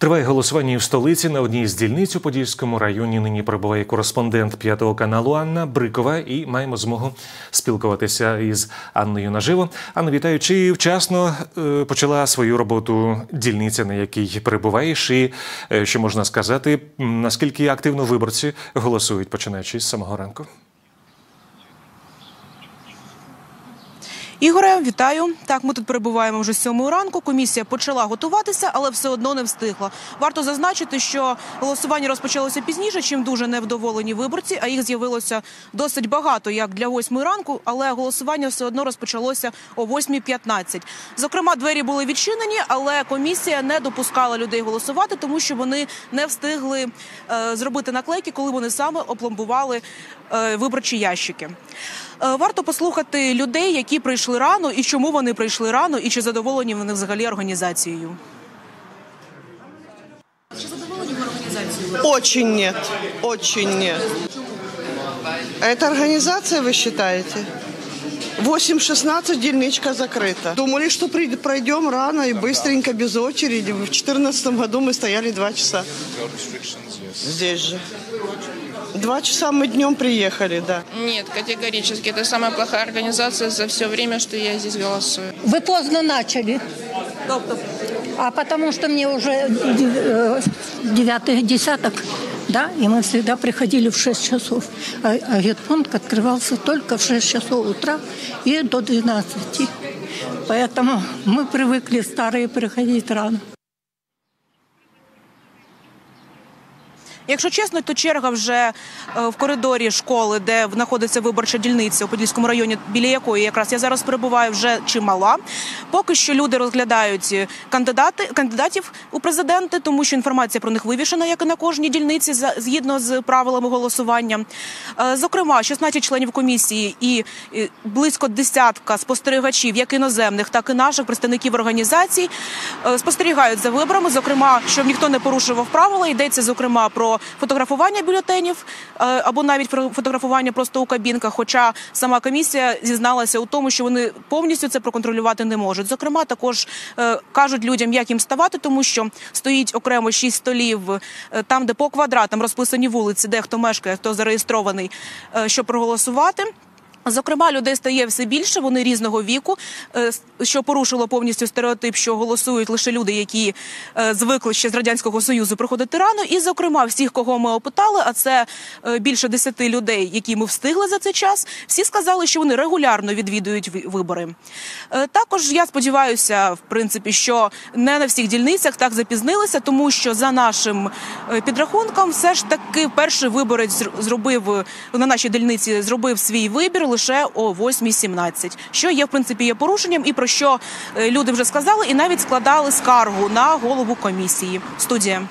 Триває голосування і в столиці на одній з дільниць у Подільському районі. Нині перебуває кореспондент п'ятого каналу Анна Брикова, і маємо змогу спілкуватися із Анною наживо. Анна, вітаю, чи вчасно е, почала свою роботу дільниця, на якій перебуваєш, і е, що можна сказати, наскільки активно виборці голосують, починаючи з самого ранку? Ігоре, вітаю. Так, ми тут перебуваємо вже сьомої ранку. Комісія почала готуватися, але все одно не встигла. Варто зазначити, що голосування розпочалося пізніше, чим дуже невдоволені виборці, а їх з'явилося досить багато, як для восьмої ранку, але голосування все одно розпочалося о 8.15. Зокрема, двері були відчинені, але комісія не допускала людей голосувати, тому що вони не встигли е, зробити наклейки, коли вони саме опломбували е, виборчі ящики. Е, Варто послухати людей, які прийшли рано, і чому вони прийшли рано, і чи задоволені вони взагалі організацією. Очень нет. Очень нет. Это организация, вы считаете? 8.16 дельничка закрыта. Думали, что при- пройдем рано и быстренько, без очереди. В 2014 году мы стояли два часа. Здесь же. Два часа мы днем приехали, да. Нет, категорически. Это самая плохая организация за все время, что я здесь голосую. Вы поздно начали. А потому что мне уже э, девятый десяток, да, и мы всегда приходили в 6 часов. А, а открывался только в 6 часов утра и до 12. Поэтому мы привыкли старые приходить рано. Якщо чесно, то черга вже е, в коридорі школи, де знаходиться виборча дільниця у Подільському районі, біля якої якраз я зараз перебуваю, вже чимала. Поки що люди розглядають кандидати кандидатів у президенти, тому що інформація про них вивішена, як і на кожній дільниці, згідно з правилами голосування. Е, Зокрема, 16 членів комісії і е, близько десятка спостерігачів, як іноземних, так і наших представників організацій, е, спостерігають за виборами. Зокрема, щоб ніхто не порушував правила, йдеться зокрема про фотографування бюлетенів е, або навіть фотографування просто у кабінках. Хоча сама комісія зізналася у тому, що вони повністю це проконтролювати не можуть. Зокрема, також е, кажуть людям, як їм ставати, тому що стоїть окремо шість столів е, там, де по квадратам розписані вулиці, де хто мешкає, хто зареєстрований, щоб проголосувати. Зокрема, людей стає все більше, вони різного віку, е, що порушило повністю стереотип, що голосують лише люди, які е, звикли ще з радянського союзу приходити рано. І, зокрема, всіх, кого ми опитали, а це е, більше десяти людей, які ми встигли за цей час. Всі сказали, що вони регулярно відвідують ви- вибори. Також я сподіваюся, в принципі, що не на всіх дільницях так запізнилися, тому що за нашим підрахунком, все ж таки перший виборець зр- зробив на нашій дільниці зробив свій вибір лише о 8.17, що є в принципі є порушенням, і про що е, люди вже сказали, і навіть складали скаргу на голову комісії. Студія.